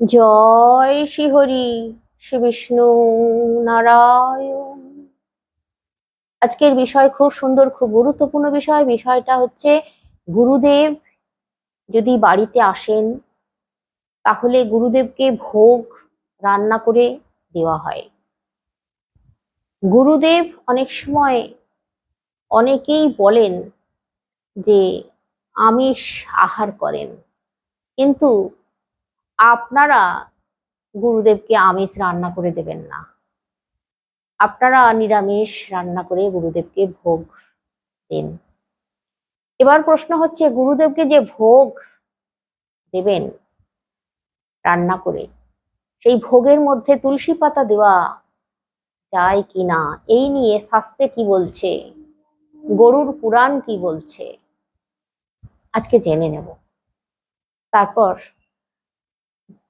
জয় শ্রীহরি, শ্রী বিষ্ণু নারায়ণ। আজকের বিষয় খুব সুন্দর, খুব গুরুত্বপূর্ণ বিষয়। বিষয়টা হচ্ছে গুরুদেব যদি বাড়িতে আসেন, তাহলে গুরুদেবকে ভোগ রান্না করে দেওয়া হয়। গুরুদেব অনেক সময় অনেকেই বলেন যে আমিষ আহার করেন, কিন্তু আপনারা গুরুদেবকে আমিষ রান্না করে দেবেন না। আপনারা নিরামিষ রান্না করে গুরুদেবকে ভোগ দেন। এবার প্রশ্ন হচ্ছে, গুরুদেবকে যে ভোগ দেবেন রান্না করে, সেই ভোগের মধ্যে তুলসী পাতা দেওয়া যায় কি না? এই নিয়ে শাস্ত্রে কি বলছে? গরুর পুরাণ কি বলছে? আজকে জেনে নেব। তারপর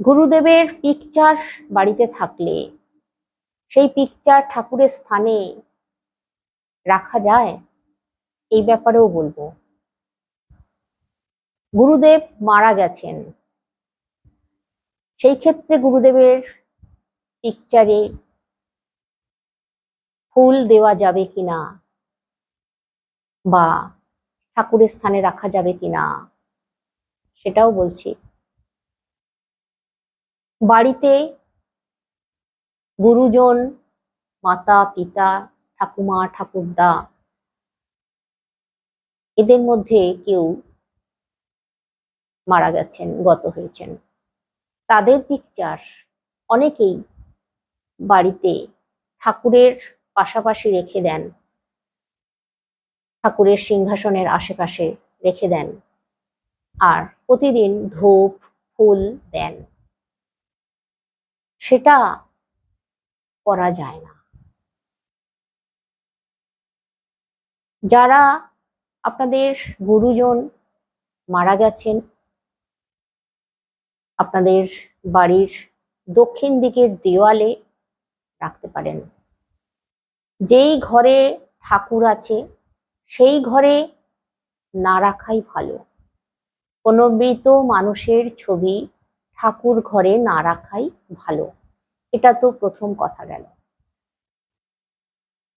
গুরুদেবের পিকচার বাড়িতে থাকলে, সেই পিকচার ঠাকুরের স্থানে রাখা যায়? এই ব্যাপারেও বলব। গুরুদেব মারা গেছেন। সেই ক্ষেত্রে গুরুদেবের পিকচারে ফুল দেওয়া যাবে কিনা বা ঠাকুরের স্থানে রাখা যাবে কিনা, সেটাও বলছি। বাড়িতে গুরুজন, মাতা, পিতা, ঠাকুমা, ঠাকুরদা এদের মধ্যে কেউ মারা গেছেন, গত হয়েছেন। তাদের পিকচার অনেকেই বাড়িতে ঠাকুরের পাশাপাশি রেখে দেন, ঠাকুরের সিংহাসনের আশেপাশে রেখে দেন আর প্রতিদিন ধূপ, ফুল দেন। সেটা করা যায় না। যারা আপনাদের গুরুজন মারা গেছেন, আপনাদের বাড়ির দক্ষিণ দিকের দেওয়ালে রাখতে পারেন। যেই ঘরে ঠাকুর আছে, সেই ঘরে না রাখাই ভালো। কোনো মৃত মানুষের ছবি ঠাকুর ঘরে না রাখাই ভালো। এটা তো প্রথম কথা গেল।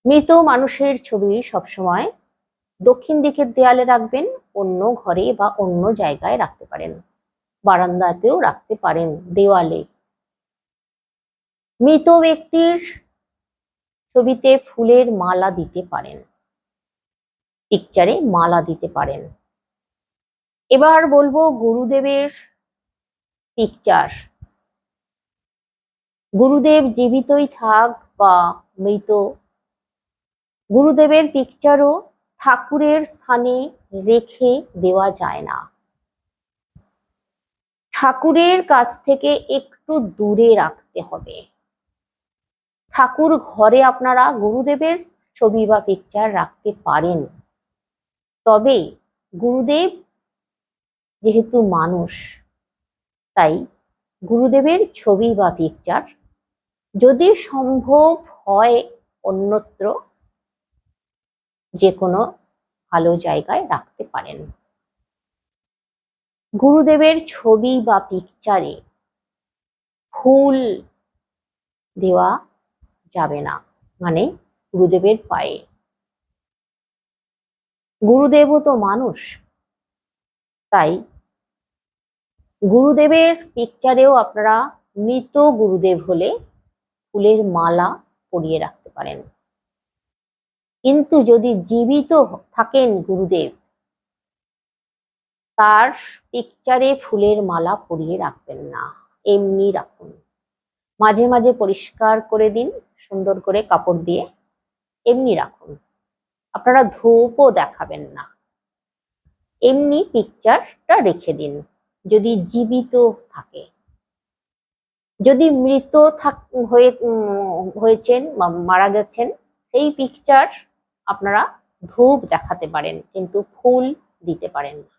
মৃত মানুষের ছবি সবসময় দক্ষিণ দিকের দেয়ালে রাখবেন, অন্য ঘরে বা অন্য জায়গায় রাখতে পারেন। বারান্দাতেও রাখতে পারেন দেওয়ালে। মৃত ব্যক্তির ছবিতে ফুলের মালা দিতে পারেন। পিকচারে মালা দিতে পারেন। এবার বলব গুরুদেবের পিকচার গুরুদেব জীবিতই থাক বা মৃত। গুরুদেবের পিকচারও ঠাকুরের স্থানে রেখে দেওয়া যায় না। ঠাকুরের কাছ থেকে একটু দূরে রাখতে হবে। ঠাকুর ঘরে আপনারা গুরুদেবের ছবি বা পিকচার রাখতে পারেন। তবে গুরুদেব যেহেতু মানুষ তাই গুরুদেবের ছবি বা পিকচার যদি সম্ভব হয় অন্যত্র যে কোনো ভালো জায়গায় রাখতে পারেন। গুরুদেবের ছবি বা পিকচারে ফুল দেওয়া যাবে না মানে গুরুদেবের পায়ে। গুরুদেবও তো মানুষ, তাই গুরুদেবের পিকচারেও আপনারা মৃত গুরুদেব হলে ফুলের মালা পরিয়ে রাখতে পারেন। কিন্তু যদি জীবিত থাকেন গুরুদেব, তার পিকচারে ফুলের মালা পরিয়ে রাখবেন না, এমনি রাখুন। মাঝে মাঝে পরিষ্কার করে দিন, সুন্দর করে কাপড় দিয়ে, এমনি রাখুন। আপনারা ধূপও দেখাবেন না। এমনি পিকচারটা রেখে দিন। যদি জীবিত থাকে। যদি মৃত থাক, হয়ে হয়েছেন বা মারা গেছেন, সেই পিকচার আপনারা ধূপ দেখাতে পারেন, কিন্তু ফুল দিতে পারেন না।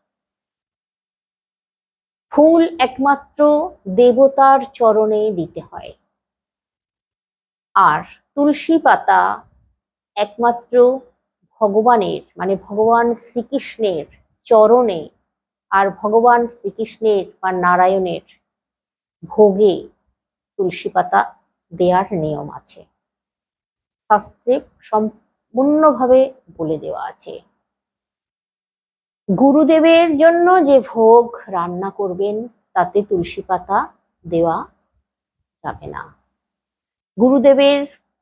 ফুল একমাত্র দেবতার চরণে দিতে হয়। আর তুলসী পাতা একমাত্র ভগবানের মানে ভগবান শ্রীকৃষ্ণের চরণে আর ভগবান শ্রীকৃষ্ণের বা নারায়ণের ভোগে তুলসী পাতা দেওয়ার নিয়ম আছে। শাস্ত্রে সম্পূর্ণভাবে বলে দেওয়া আছে। গুরুদেবের জন্য যে ভোগ রান্না করবেন, তাতে তুলসী পাতা দেওয়া যাবে না। গুরুদেবের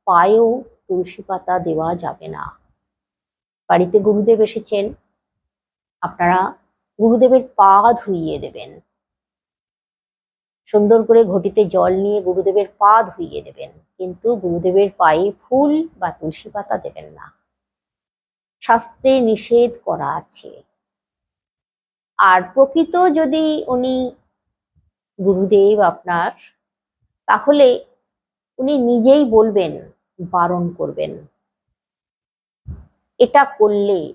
পায়েও তুলসী পাতা দেওয়া যাবে না। বাড়িতে গুরুদেব এসেছেন। আপনারা গুরুদেবের পা ধুইয়ে দেবেন। সুন্দর করে ঘটিতে জল নিয়ে গুরুদেবের পা ধুইয়ে দেবেন। কিন্তু গুরুদেবের পায়ে ফুল বা তুলসী পাতা দেবেন না। শাস্ত্রে নিষেধ করা আছে। আর প্রকৃত যদি উনি গুরুদেব আপনার, তাহলে উনি নিজেই বলবেন, বারণ করবেন। এটা করলে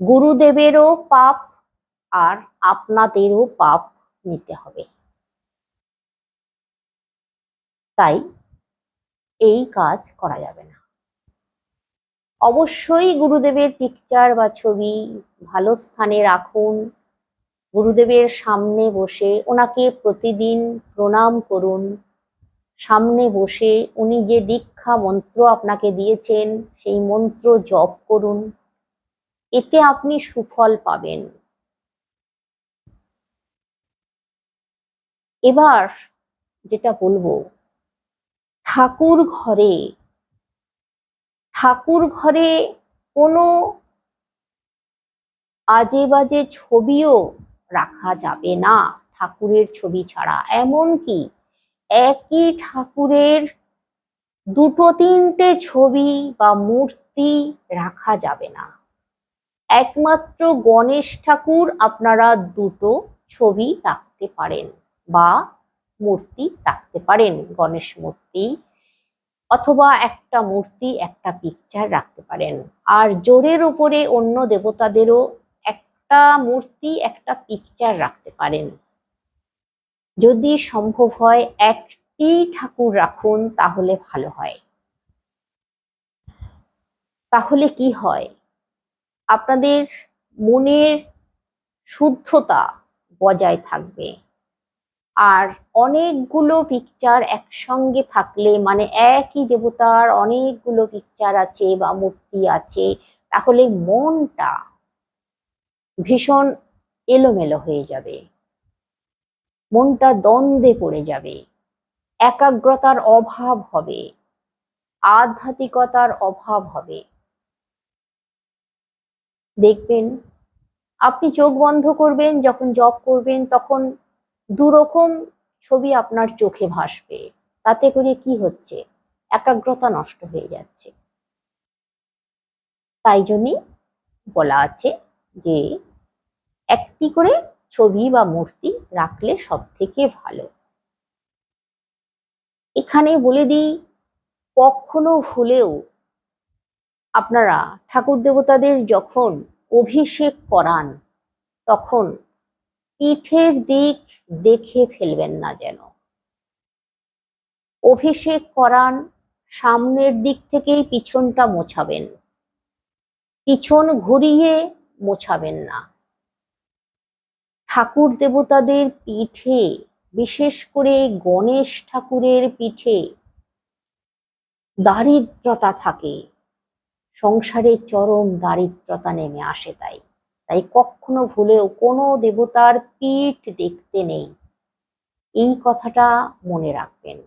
গুরুদেবেরও পাপ আর আপনাদেরও পাপ নিতে হবে। তাই এই কাজ করা যাবে না। অবশ্যই গুরুদেবের পিকচার বা ছবি ভালো স্থানে রাখুন। গুরুদেবের সামনে বসে ওনাকে প্রতিদিন প্রণাম করুন। সামনে বসে উনি যে দীক্ষা মন্ত্র আপনাকে দিয়েছেন, সেই মন্ত্র জপ করুন। এতে আপনি সুফল পাবেন। এবার যেটা বলব, ঠাকুর ঘরে ঠাকুর ঘরে কোনো আজে বাজে ছবিও রাখা যাবে না ঠাকুরের ছবি ছাড়া। এমনকি একই ঠাকুরের দুটো তিনটে ছবি বা মূর্তি রাখা যাবে না। একমাত্র গণেশ ঠাকুর আপনারা দুটো ছবি রাখতে পারেন। বা মূর্তি রাখতে পারেন, গণেশ মূর্তি অথবা একটা মূর্তি, একটা পিকচার রাখতে পারেন। আর জোরের উপরে অন্য দেবতাদেরও একটা মূর্তি, একটা পিকচার রাখতে পারেন। যদি সম্ভব হয় একটি ঠাকুর রাখুন, তাহলে ভালো হয়। তাহলে কি হয়? আপনাদের মনের শুদ্ধতা বজায় থাকবে। আর অনেকগুলো পিকচার একসঙ্গে থাকলে মানে একই দেবতার অনেকগুলো পিকচার আছে বা মূর্তি আছে, তাহলে মনটা ভীষণ এলোমেলো হয়ে যাবে। মনটা দ্বন্দ্বে পড়ে যাবে। একাগ্রতার অভাব হবে। আধ্যাত্মিকতার অভাব হবে। দেখবেন, আপনি চোখ বন্ধ করবেন, যখন জব করবেন, তখন দুরকম ছবি আপনার চোখে ভাসবে। তাতে করে কি হচ্ছে? একাগ্রতা নষ্ট হয়ে যাচ্ছে। তাই জন্যই বলা আছে যে, একটি করে ছবি বা মূর্তি রাখলে সব থেকে ভালো। এখানে বলে দিই, কখনো ভুলেও আপনারা ঠাকুর দেবতাদের যখন অভিষেক করান, তখন পিঠের দিক দেখে ফেলবেন না যেন। অভিষেক করান, সামনের দিক থেকেই পিছনটা মোছাবেন। পিছন ঘুরিয়ে মোছাবেন না। ঠাকুর দেবতাদের পিঠে, বিশেষ করে গণেশ ঠাকুরের পিঠে দারিদ্রতা থাকে। সংসারে চরম দারিদ্রতা নেমে আসে তাই। তাই কখনো ভুলেও কোনো দেবতার পিঠ দেখতে নেই। এই কথাটা মনে রাখবেন।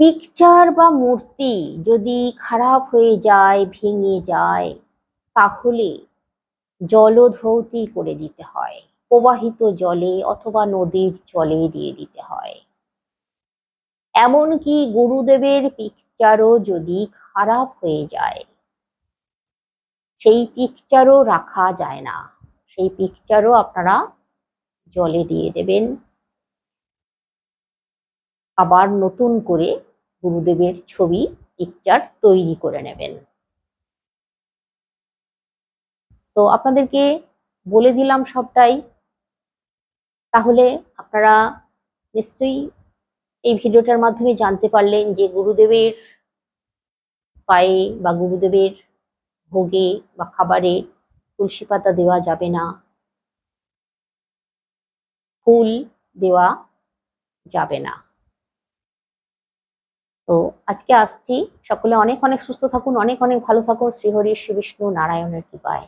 পিকচার বা মূর্তি যদি খারাপ হয়ে যায়, ভেঙে যায়, তাহলে জলধৌতি করে দিতে হয়। প্রবাহিত জলে অথবা নদীর জলে দিয়ে দিতে হয়। এমনকি গুরুদেবের পিকচারও যদি খারাপ হয়ে যায় সেই পিকচারও রাখা যায় না। সেই পিকচারও আপনারা জলে দিয়ে দেবেন। আবার নতুন করে গুরুদেবের ছবি পিকচার তৈরি করে নেবেন। তো আপনাদেরকে বলে দিলাম সবটাই। তাহলে আপনারা নিশ্চয়ই এই ভিডিওটার মাধ্যমে জানতে পারলেন যে গুরুদেবের পায়ে বা গুরুদেবের ভোগে বা খাবারে তুলসী পাতা দেওয়া যাবে না। ফুল দেওয়া যাবে না। তো আজকে আসছি। সকলে অনেক অনেক সুস্থ থাকুন, অনেক অনেক ভালো থাকুন। শ্রীহরি শ্রী বিষ্ণু, নারায়ণের কৃপায়।